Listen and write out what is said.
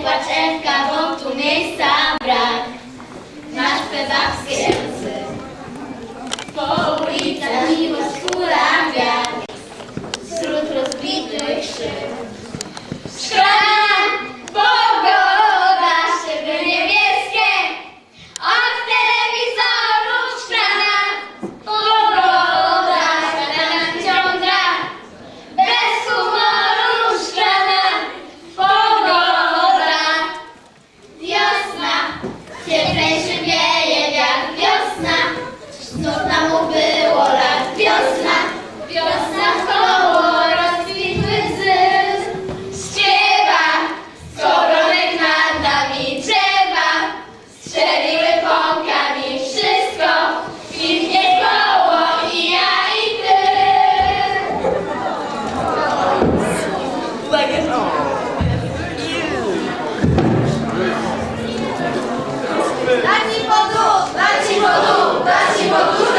płaczewka, bo tu miejsca brak. Nasz pewawski Niniejszym wieje wiatr wiosna, znów nam ubywa. Dać ci po dać dać.